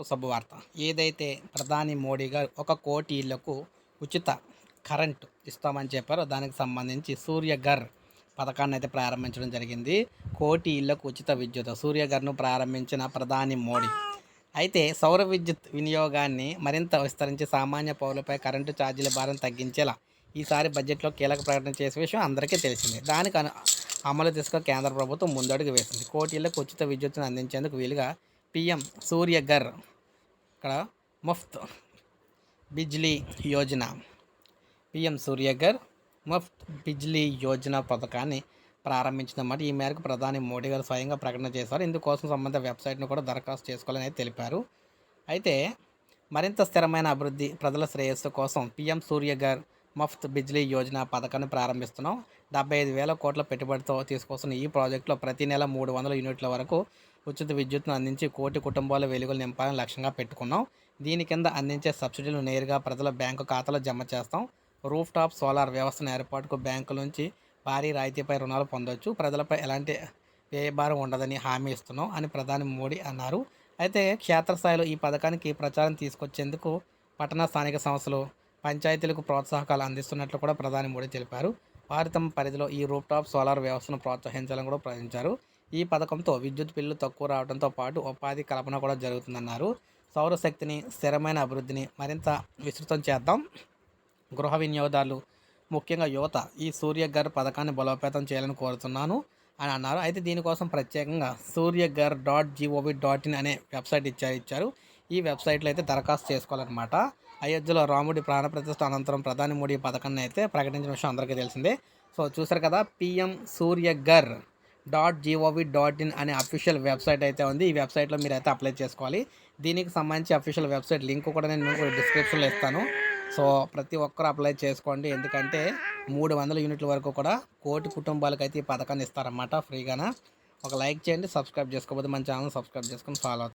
ఒక శుభవార్త ఏదైతే ప్రధాని మోడీ గారు ఒక కోటి ఇళ్ళకు ఉచిత కరెంటు ఇస్తామని చెప్పారో దానికి సంబంధించి సూర్యఘర్ పథకాన్ని అయితే ప్రారంభించడం జరిగింది. కోటి ఇళ్ళకు ఉచిత విద్యుత్ సూర్యఘర్ను ప్రారంభించిన ప్రధాని మోడీ. అయితే సౌర విద్యుత్ వినియోగాన్ని మరింత విస్తరించి సామాన్య పౌరులపై కరెంటు ఛార్జీల భారం తగ్గించేలా ఈసారి బడ్జెట్లో కీలక ప్రకటన చేసే విషయం అందరికీ తెలిసిందే. దానికి అమలు దిశగా కేంద్ర ప్రభుత్వం ముందడుగు వేసింది. కోటీలకు ఉచిత విద్యుత్తును అందించేందుకు వీలుగా పిఎం సూర్యఘర్ ఇక్కడ ముఫ్త్ బిజ్లీ యోజన. పిఎం సూర్యఘర్ ముఫ్త్ బిజ్లీ యోజన పథకాన్ని ప్రారంభించిందన్నమాట ఈ మేరకు ప్రధాని మోడీ గారు స్వయంగా ప్రకటన చేశారు. ఇందుకోసం సంబంధిత వెబ్సైట్ను కూడా దరఖాస్తు చేసుకోవాలని తెలిపారు. అయితే మరింత స్థిరమైన అభివృద్ధి ప్రజల శ్రేయస్సు కోసం పిఎం సూర్యఘర్ మఫ్త్ బిజ్లీ యోజన పథకాన్ని ప్రారంభిస్తున్నాం. డెబ్బై ఐదు వేల కోట్ల పెట్టుబడితో తీసుకొస్తున్న ఈ ప్రాజెక్టులో ప్రతి నెల మూడు వందల యూనిట్ల వరకు ఉచిత విద్యుత్ను అందించి కోటి కుటుంబాల వెలుగులు నింపాలని లక్ష్యంగా పెట్టుకున్నాం. దీని కింద అందించే సబ్సిడీలు నేరుగా ప్రజల బ్యాంకు ఖాతాలో జమ చేస్తాం. రూఫ్ టాప్ సోలార్ వ్యవస్థను ఏర్పాటుకు బ్యాంకుల నుంచి భారీ రాయితీపై రుణాలు పొందవచ్చు ప్రజలపై ఎలాంటి వ్యయభారం ఉండదని హామీ ఇస్తున్నాం అని ప్రధాని మోడీ అన్నారు. అయితే క్షేత్రస్థాయిలో ఈ పథకానికి ప్రచారం తీసుకొచ్చేందుకు పట్టణ స్థానిక సంస్థలు పంచాయతీలకు ప్రోత్సాహకాలు అందిస్తున్నట్లు కూడా ప్రధాని మోడీ తెలిపారు. వారు తమ పరిధిలో ఈ రూప్టాప్ సోలార్ వ్యవస్థను ప్రోత్సహించాలని కూడా ప్రకటించారు. ఈ పథకంతో విద్యుత్ బిల్లు తక్కువ రావడంతో పాటు ఉపాధి కల్పన కూడా జరుగుతుందన్నారు. సౌరశక్తిని స్థిరమైన అభివృద్ధిని మరింత విస్తృతం చేద్దాం. గృహ వినియోగదారులు ముఖ్యంగా యువత ఈ సూర్యగర్ పథకాన్ని బలోపేతం చేయాలని కోరుతున్నాను అని అన్నారు. అయితే దీనికోసం ప్రత్యేకంగా Surya Ghar dot G O V dot in అనే వెబ్సైట్ ఇచ్చారు. ఇచ్చారు. ఈ వెబ్సైట్లో అయితే దరఖాస్తు చేసుకోవాలన్నమాట. అయోధ్యలో రాముడి ప్రాణప్రతిష్ఠ అనంతరం ప్రధాని మోడీ పథకాన్ని అయితే ప్రకటించిన విషయం అందరికీ తెలిసిందే. సో చూసారు కదా PM Surya Ghar dot G O V dot in అనే అఫీషియల్ వెబ్సైట్ అయితే ఉంది. ఈ వెబ్సైట్లో మీరు అయితే అప్లై చేసుకోవాలి. దీనికి సంబంధించి అఫీషియల్ వెబ్సైట్ లింక్ కూడా నేను డిస్క్రిప్షన్లో ఇస్తాను. సో ప్రతి ఒక్కరు అప్లై చేసుకోండి. ఎందుకంటే మూడు వందల యూనిట్ల వరకు కూడా కోటి కుటుంబాలకు అయితే ఈ పథకాన్ని ఇస్తారన్నమాట ఫ్రీగాన. ఒక లైక్ చేయండి సబ్స్క్రైబ్ చేసుకోకపోతే మన ఛానల్ సబ్స్క్రైబ్ చేసుకొని ఫాలో